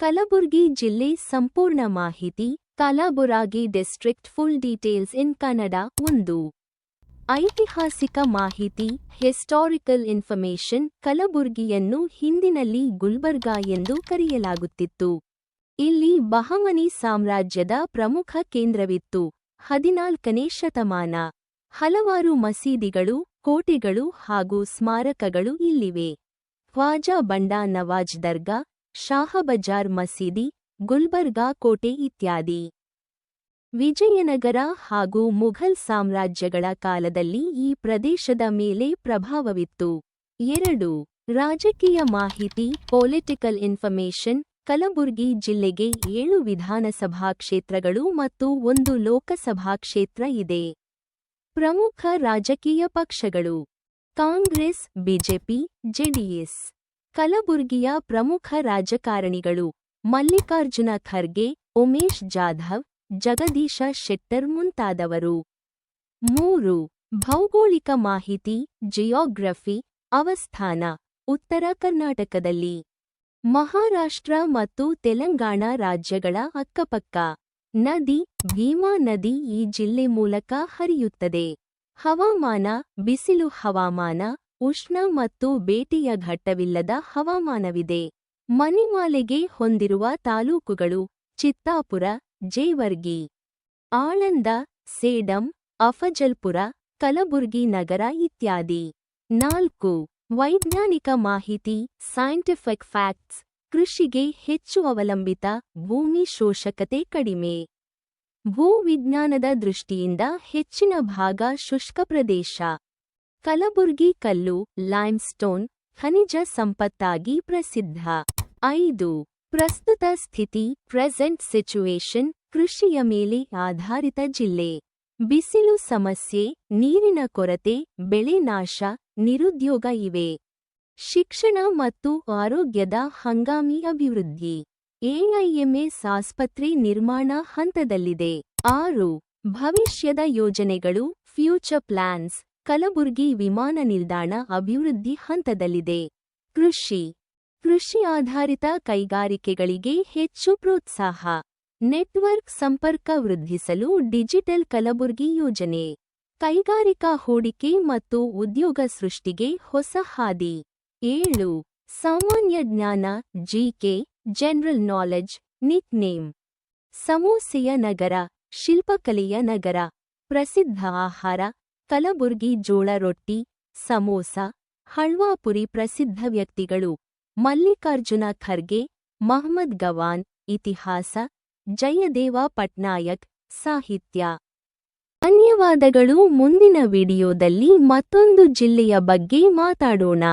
ಕಲಬುರ್ಗಿ ಜಿಲ್ಲೆ ಸಂಪೂರ್ಣ ಮಾಹಿತಿ, Kalaburagi district full details in Kannada ಒಂದು. ಐತಿಹಾಸಿಕ ಮಾಹಿತಿ, ಹಿಸ್ಟಾರಿಕಲ್ ಇನ್ಫರ್ಮೇಷನ್ ಕಲಬುರ್ಗಿಯನ್ನು ಹಿಂದಿನಲ್ಲಿ ಗುಲ್ಬರ್ಗಾ ಎಂದು ಕರೆಯಲಾಗುತ್ತಿತ್ತು. ಇಲ್ಲಿ ಬಹಮನಿ ಸಾಮ್ರಾಜ್ಯದ ಪ್ರಮುಖ ಕೇಂದ್ರವಿತ್ತು, ಹದಿನಾಲ್ಕನೇ ಶತಮಾನ. ಹಲವಾರು ಮಸೀದಿಗಳು, ಕೋಟೆಗಳು ಹಾಗೂ ಸ್ಮಾರಕಗಳು ಇಲ್ಲಿವೆ. ಖ್ವಾಜಾ ಬಂಡಾ ನವಾಜ್ ದರ್ಗಾ ಶಾಹಬಜಾರ್ ಮಸೀದಿ, ಗುಲ್ಬರ್ಗಾ ಕೋಟೆ ಇತ್ಯಾದಿ. ವಿಜಯನಗರ ಹಾಗೂ ಮುಘಲ್ ಸಾಮ್ರಾಜ್ಯಗಳ ಕಾಲದಲ್ಲಿ ಈ ಪ್ರದೇಶದ ಮೇಲೆ ಪ್ರಭಾವವಿತ್ತು. ಎರಡು, ರಾಜಕೀಯ ಮಾಹಿತಿ, ಪೊಲಿಟಿಕಲ್ ಇನ್ಫರ್ಮೇಷನ್, ಕಲಬುರ್ಗಿ ಜಿಲ್ಲೆಗೆ ಏಳು ವಿಧಾನಸಭಾ ಕ್ಷೇತ್ರಗಳು ಮತ್ತು ಒಂದು ಲೋಕಸಭಾ ಕ್ಷೇತ್ರ ಇದೆ. ಪ್ರಮುಖ ರಾಜಕೀಯ ಪಕ್ಷಗಳು, ಕಾಂಗ್ರೆಸ್, ಬಿಜೆಪಿ, ಜೆಡಿಎಸ್. ಕಲಬುರ್ಗಿಯ ಪ್ರಮುಖ ರಾಜಕಾರಣಿಗಳು ಮಲ್ಲಿಕಾರ್ಜುನ ಖರ್ಗೆ, ಉಮೇಶ್ ಜಾಧವ್, ಜಗದೀಶ ಶೆಟ್ಟರ್ ಮುಂತಾದವರು. ಮೂರು, ಭೌಗೋಳಿಕ ಮಾಹಿತಿ, ಜಿಯೋಗ್ರಫಿ, ಅವಸ್ಥಾನ, ಉತ್ತರ ಕರ್ನಾಟಕದಲ್ಲಿ. ಮಹಾರಾಷ್ಟ್ರ ಮತ್ತು ತೆಲಂಗಾಣ ರಾಜ್ಯಗಳ ಅಕ್ಕಪಕ್ಕ. ನದಿ, ಭೀಮಾ ನದಿ ಈ ಜಿಲ್ಲೆ ಮೂಲಕ ಹರಿಯುತ್ತದೆ. ಹವಾಮಾನ, ಬಿಸಿಲು ಹವಾಮಾನ ಉಷ್ಣ ಮತ್ತು ಬೇಟೆಯ ಘಟ್ಟವಿಲ್ಲದ ಹವಾಮಾನವಿದೆ. ಮನಿಮಾಲೆಗೆ ಹೊಂದಿರುವ ತಾಲೂಕುಗಳು ಚಿತ್ತಾಪುರ, ಜೇವರ್ಗಿ, ಆಳಂದ, ಸೇಡಂ, ಅಫಜಲ್ಪುರ, ಕಲಬುರ್ಗಿ ನಗರ ಇತ್ಯಾದಿ. ನಾಲ್ಕು. ವೈಜ್ಞಾನಿಕ ಮಾಹಿತಿ ಸೈಂಟಿಫಿಕ್ ಫ್ಯಾಕ್ಟ್ಸ್ ಕೃಷಿಗೆ ಹೆಚ್ಚು ಅವಲಂಬಿತ, ಭೂಮಿ ಶೋಷಕತೆ ಕಡಿಮೆ. ಭೂವಿಜ್ಞಾನದ ದೃಷ್ಟಿಯಿಂದ ಹೆಚ್ಚಿನ ಭಾಗ ಶುಷ್ಕ ಪ್ರದೇಶ. ಕಲಬುರ್ಗಿ ಕಲ್ಲು ಲೈಮ್ಸ್ಟೋನ್ ಖನಿಜ ಸಂಪತ್ತಾಗಿ ಪ್ರಸಿದ್ಧ. ಐದು, ಪ್ರಸ್ತುತ ಸ್ಥಿತಿ ಪ್ರೆಸೆಂಟ್ ಸಿಚುವೇಶನ್ ಕೃಷಿಯ ಮೇಲೆ ಆಧಾರಿತ ಜಿಲ್ಲೆ. ಬಿಸಿಲು ಸಮಸ್ಯೆ, ನೀರಿನ ಕೊರತೆ, ಬೆಳೆ ನಾಶ, ನಿರುದ್ಯೋಗ ಇವೆ. ಶಿಕ್ಷಣ ಮತ್ತು ಆರೋಗ್ಯದ ಹಂಗಾಮಿ ಅಭಿವೃದ್ಧಿ. ಎಐಎಂಎಸ್ ಆಸ್ಪತ್ರೆ ನಿರ್ಮಾಣ ಹಂತದಲ್ಲಿದೆ. ಆರು, ಭವಿಷ್ಯದ ಯೋಜನೆಗಳು ಫ್ಯೂಚರ್ ಪ್ಲಾನ್ಸ್ ಕಲಬುರ್ಗಿ ವಿಮಾನ ನಿಲ್ದಾಣ ಅಭಿವೃದ್ಧಿ ಹಂತದಲ್ಲಿದೆ. ಕೃಷಿ. ಕೃಷಿ ಆಧಾರಿತ ಕೈಗಾರಿಕೆಗಳಿಗೆ ಹೆಚ್ಚು ಪ್ರೋತ್ಸಾಹ. ನೆಟ್ವರ್ಕ್ ಸಂಪರ್ಕ ವೃದ್ಧಿಸಲು ಡಿಜಿಟಲ್ ಕಲಬುರ್ಗಿ ಯೋಜನೆ. ಕೈಗಾರಿಕಾ ಹೂಡಿಕೆ ಮತ್ತು ಉದ್ಯೋಗ ಸೃಷ್ಟಿಗೆ ಹೊಸ ಹಾದಿ. ಏಳು. ಸಾಮಾನ್ಯ ಜ್ಞಾನ GK general knowledge nick name ಸಮೋಸೆಯ ನಗರ, ಶಿಲ್ಪಕಲೆಯ ನಗರ. ಪ್ರಸಿದ್ಧ ಆಹಾರ ಕಲಬುರ್ಗಿ ಜೋಳ ರೊಟ್ಟಿ, ಸಮೋಸ ಹಳ್ವಾಪುರಿ ಪ್ರಸಿದ್ಧ ವ್ಯಕ್ತಿಗಳು ಮಲ್ಲಿಕಾರ್ಜುನ ಖರ್ಗೆ ಮಹಮ್ಮದ್ ಗವಾನ್, ಇತಿಹಾಸ, ಜಯದೇವ ಪಟ್ನಾಯಕ್ ಸಾಹಿತ್ಯ. ಧನ್ಯವಾದಗಳು. ಮುಂದಿನ ವಿಡಿಯೋದಲ್ಲಿ ಮತ್ತೊಂದು ಜಿಲ್ಲೆಯ ಬಗ್ಗೆ ಮಾತಾಡೋಣ.